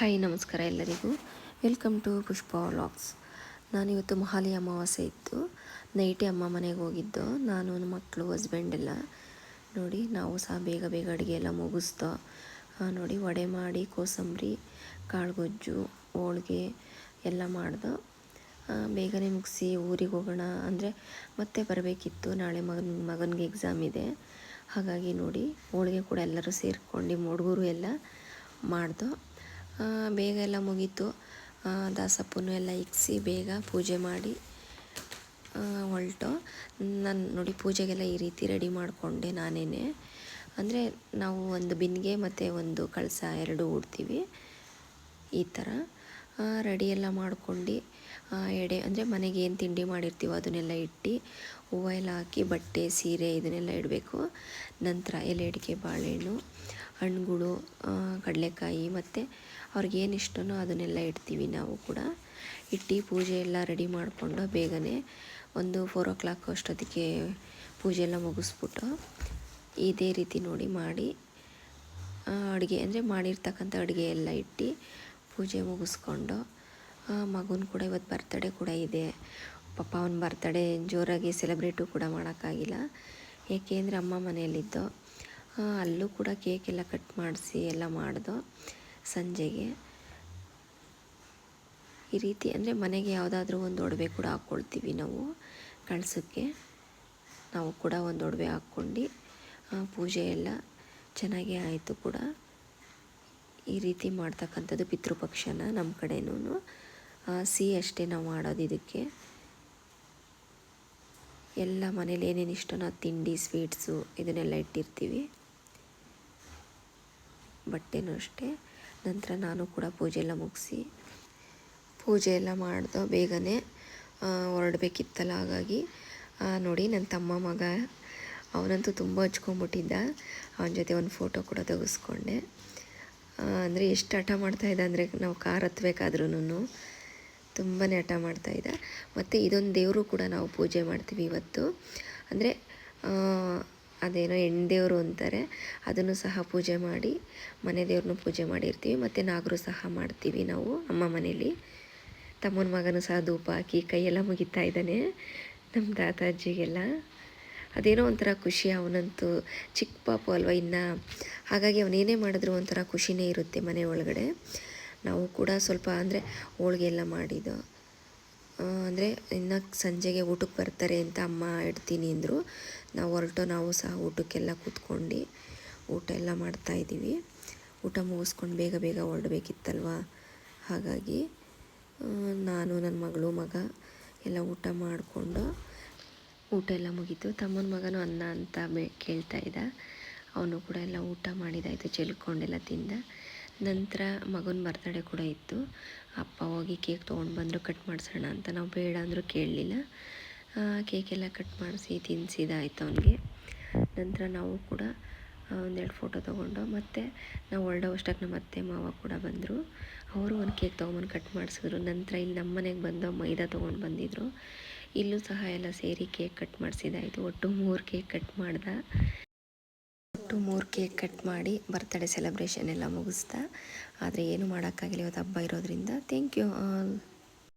Hi, ನಮಸ್ಕಾರ ಎಲ್ಲರಿಗೂ. Welcome to Pushpa vlogs ನಾನಿವತ್ತು ಮಹಾಲಿ ಅಮಾವಾಸ್ಯೆ ಇತ್ತು. ನೈಟಿ ಅಮ್ಮ ಮನೆಗೆ ಹೋಗಿದ್ದು. ನಾನು ನನ್ನ ಮಕ್ಕಳು ಹಸ್ಬೆಂಡ್ ಎಲ್ಲ ನೋಡಿ ನಾವು ಸಹ ಬೇಗ ಬೇಗ ಅಡುಗೆ ಎಲ್ಲ ಮುಗಿಸ್ತೋ ನೋಡಿ ವಡೆ ಮಾಡಿ, ಕೋಸಂಬರಿ, ಕಾಳುಗೊಜ್ಜು, ಹೋಳ್ಗೆ ಎಲ್ಲ ಮಾಡ್ದೋ ಬೇಗನೆ ಮುಗಿಸಿ ಊರಿಗೆ ಹೋಗೋಣ. ಅಂದರೆ ಮತ್ತೆ ಬರಬೇಕಿತ್ತು. ನಾಳೆ ಮಗನ, ಮಗನಿಗೆ ಎಕ್ಸಾಮ್ ಇದೆ. ಹಾಗಾಗಿ ನೋಡಿ ಹೋಳಿಗೆ ಕೂಡ ಎಲ್ಲರೂ ಸೇರ್ಕೊಂಡು ಹುಡುಗರು ಎಲ್ಲ ಮಾಡ್ದೋ ಬೇಗ ಎಲ್ಲ ಮುಗೀತು. ದಾಸಪ್ಪನು ಎಲ್ಲ ಇಕ್ಸಿ ಬೇಗ ಪೂಜೆ ಮಾಡಿ ಆ, ಹೊಲ್ಟು. ನಾನು ನೋಡಿ ಪೂಜೆಗೆಲ್ಲ ಈ ರೀತಿ ರೆಡಿ ಮಾಡಿಕೊಂಡೆ ನಾನೇ ಅಂದರೆ ನಾವು ಒಂದು ಬಿನ್ಗೆ ಮತ್ತು ಒಂದು ಕಳಸ ಎರಡು ಉಡ್ತೀವಿ ಈ ಥರ. ರೆಡಿ ಎಲ್ಲ ಮಾಡ್ಕೊಂಡು ಎಡೆ ಅಂದರೆ ಮನೆಗೆ ಏನು ತಿಂಡಿ ಮಾಡಿರ್ತೀವೋ ಅದನ್ನೆಲ್ಲ ಇಟ್ಟು ಹೂವು ಎಲ್ಲ ಹಾಕಿ ಬಟ್ಟೆ ಸೀರೆ ಇದನ್ನೆಲ್ಲ ಇಡಬೇಕು. ನಂತರ ಎಲೆ ಅಡಿಕೆ ಬಾಳೆಹಣ್ಣು ಹಣ್ಣುಗಳು ಕಡಲೆಕಾಯಿ ಮತ್ತು ಅವ್ರಿಗೇನು ಇಷ್ಟನೋ ಅದನ್ನೆಲ್ಲ ಇಡ್ತೀವಿ ನಾವು ಕೂಡ. ಇಟ್ಟು ಪೂಜೆ ಎಲ್ಲ ರೆಡಿ ಮಾಡಿಕೊಂಡು ಬೇಗನೆ ಒಂದು ಫೋರ್ ಓ ಕ್ಲಾಕ್ ಅಷ್ಟೊತ್ತಿಗೆ ಪೂಜೆ ಎಲ್ಲ ಮುಗಿಸ್ಬಿಟ್ಟು ಇದೇ ರೀತಿ ನೋಡಿ ಮಾಡಿ ಅಡುಗೆ ಅಂದರೆ ಮಾಡಿರ್ತಕ್ಕಂಥ ಅಡುಗೆ ಎಲ್ಲ ಇಟ್ಟು ಪೂಜೆ ಮುಗಿಸ್ಕೊಂಡು ಮಗುನ ಕೂಡ ಇವತ್ತು ಬರ್ತಡೇ ಕೂಡ ಇದೆ. ಪಾಪ ಅವನ ಬರ್ತಡೇ ಜೋರಾಗಿ ಸೆಲೆಬ್ರೇಟು ಕೂಡ ಮಾಡೋಕ್ಕಾಗಿಲ್ಲ. ಏಕೆ ಅಂದರೆ ಅಮ್ಮ ಮನೆಯಲ್ಲಿದ್ದೋ. ಅಲ್ಲೂ ಕೂಡ ಕೇಕ್ ಎಲ್ಲ ಕಟ್ ಮಾಡಿಸಿ ಎಲ್ಲ ಮಾಡಿದೋ ಸಂಜೆಗೆ. ಈ ರೀತಿ ಅಂದರೆ ಮನೆಗೆ ಯಾವುದಾದ್ರೂ ಒಂದು ಒಡವೆ ಕೂಡ ಹಾಕ್ಕೊಳ್ತೀವಿ ನಾವು ಕಳ್ಸೋಕ್ಕೆ. ನಾವು ಕೂಡ ಒಂದು ಒಡವೆ ಹಾಕ್ಕೊಂಡು ಪೂಜೆ ಎಲ್ಲ ಚೆನ್ನಾಗೇ ಆಯಿತು ಕೂಡ. ಈ ರೀತಿ ಮಾಡ್ತಕ್ಕಂಥದ್ದು ಪಿತೃಪಕ್ಷನ ನಮ್ಮ ಕಡೆನೂ ಸಿಹಿ ಅಷ್ಟೇ ನಾವು ಮಾಡೋದು ಇದಕ್ಕೆ. ಎಲ್ಲ ಮನೇಲಿ ಏನೇನು ಇಷ್ಟನೋ ನಾವು ತಿಂಡಿ ಸ್ವೀಟ್ಸು ಇದನ್ನೆಲ್ಲ ಇಟ್ಟಿರ್ತೀವಿ. ಬಟ್ಟೆನೂ ಅಷ್ಟೇ. ನಂತರ ನಾನು ಕೂಡ ಪೂಜೆ ಎಲ್ಲ ಮುಗಿಸಿ ಪೂಜೆ ಎಲ್ಲ ಮಾಡ್ದೋ ಬೇಗನೆ ಹೊರಡಬೇಕಿತ್ತಲ್ಲ ಹಾಗಾಗಿ ನೋಡಿ ನನ್ನ ತಮ್ಮ ಮಗ, ಅವನಂತೂ ತುಂಬ ಹಚ್ಕೊಂಬಿಟ್ಟಿದ್ದ ಅವನ ಜೊತೆ ಒಂದು ಫೋಟೋ ಕೂಡ ತೆಗೆಸ್ಕೊಂಡೆ. ಅಂದರೆ ಎಷ್ಟು ಹಠ ಮಾಡ್ತಾಯಿದ್ದ ಅಂದರೆ ನಾವು ಕಾರ್ ಹತ್ಬೇಕಾದ್ರೂ ತುಂಬಾ ಹಠ ಮಾಡ್ತಾಯಿದ್ದ ಮತ್ತು ಇದೊಂದು ದೇವರು ಕೂಡ ನಾವು ಪೂಜೆ ಮಾಡ್ತೀವಿ ಇವತ್ತು. ಅಂದರೆ ಅದೇನೋ ಹೆಣ್ಣು ಅಂತಾರೆ, ಅದನ್ನು ಸಹ ಪೂಜೆ ಮಾಡಿ, ಮನೆ ದೇವ್ರನ್ನೂ ಪೂಜೆ ಮಾಡಿರ್ತೀವಿ, ಮತ್ತು ನಾಗರು ಸಹ ಮಾಡ್ತೀವಿ ನಾವು ಅಮ್ಮ ಮನೇಲಿ. ತಮ್ಮನ ಮಗನೂ ಸಹ ಧೂಪ ಹಾಕಿ ಕೈಯೆಲ್ಲ ಮುಗಿತಾ ಇದ್ದಾನೆ, ನಮ್ಮ ತಾತಾಜಿಗೆಲ್ಲ ಅದೇನೋ ಒಂಥರ ಖುಷಿ, ಅವನಂತೂ ಚಿಕ್ಕ ಪಾಪು ಅಲ್ವ ಇನ್ನು? ಹಾಗಾಗಿ ಅವನೇನೇ ಮಾಡಿದ್ರು ಒಂಥರ ಖುಷಿನೇ ಇರುತ್ತೆ ಮನೆ ಒಳಗಡೆ. ನಾವು ಕೂಡ ಸ್ವಲ್ಪ ಅಂದರೆ ಹೋಳಿಗೆ ಎಲ್ಲ ಮಾಡಿದ್ದು. ಅಂದರೆ ಇನ್ನು ಸಂಜೆಗೆ ಊಟಕ್ಕೆ ಬರ್ತಾರೆ ಅಂತ ಅಮ್ಮ ಇಡ್ತೀನಿ ಅಂದರು. ನಾವು ಹೊರಟು ನಾವು ಸಹ ಊಟಕ್ಕೆಲ್ಲ ಕೂತ್ಕೊಂಡು ಊಟ ಎಲ್ಲ ಮಾಡ್ತಾಯಿದ್ದೀವಿ ಊಟ ಮುಗಿಸ್ಕೊಂಡು ಬೇಗ ಬೇಗ ಹೊರಡಬೇಕಿತ್ತಲ್ವ? ಹಾಗಾಗಿ ನಾನು ನನ್ನ ಮಗಳು, ಮಗ ಎಲ್ಲ ಊಟ ಮಾಡಿಕೊಂಡು ಊಟ ಎಲ್ಲ ಮುಗೀತು. ತಮ್ಮನ ಮಗನು ಅನ್ನ ಅಂತ ಬೇ, ಕೇಳ್ತಾ ಇದ್ದ. ಅವನು ಕೂಡ ಎಲ್ಲ ಊಟ ಮಾಡಿದಾಯಿತು, ಚೆಲ್ಕೊಂಡೆಲ್ಲ ತಿಂದ. ನಂತರ ಮಗನ ಬರ್ತಡೇ ಕೂಡ ಇತ್ತು. ಅಪ್ಪ ಹೋಗಿ ಕೇಕ್ ತೊಗೊಂಡು ಬಂದರು, ಕಟ್ ಮಾಡಿಸೋಣ ಅಂತ. ನಾವು ಬೇಡ ಅಂದರೂ ಕೇಳಲಿಲ್ಲ. ಕೇಕೆಲ್ಲ ಕಟ್ ಮಾಡಿಸಿ ತಿನ್ನಿಸಿದಾಯ್ತು ಅವನಿಗೆ. ನಂತರ ನಾವು ಕೂಡ ಒಂದೆರಡು ಫೋಟೋ ತೊಗೊಂಡು ಮತ್ತು ನಾವು ಹೊರಡೋ ಅಷ್ಟಕ್ಕೆ ನಮ್ಮ ಅತ್ತೆ, ಮಾವ ಕೂಡ ಬಂದರು. ಅವರು ಒಂದು ಕೇಕ್ ತೊಗೊಂಬಂದು ಕಟ್ ಮಾಡಿಸಿದ್ರು. ನಂತರ ಇಲ್ಲಿ ನಮ್ಮ ಮನೆಗೆ ಬಂದು ಮೈದಾ ತೊಗೊಂಡು ಬಂದಿದ್ದರು ಇಲ್ಲೂ ಸಹ ಎಲ್ಲ ಸೇರಿ ಕೇಕ್ ಕಟ್ ಮಾಡಿಸಿದಾಯಿತು. ಒಟ್ಟು ಮೂರು ಕೇಕ್ ಕಟ್ ಮಾಡ್ದ. ಒಟ್ಟು ಮೂರು ಕೇಕ್ ಕಟ್ ಮಾಡಿ ಬರ್ತಡೇ ಸೆಲೆಬ್ರೇಷನ್ ಎಲ್ಲ ಮುಗಿಸ್ತಾ. ಆದರೆ ಏನು ಮಾಡೋಕ್ಕಾಗಿಲ್ಲ, ಇವತ್ತು ಹಬ್ಬ ಇರೋದ್ರಿಂದ. Thank you all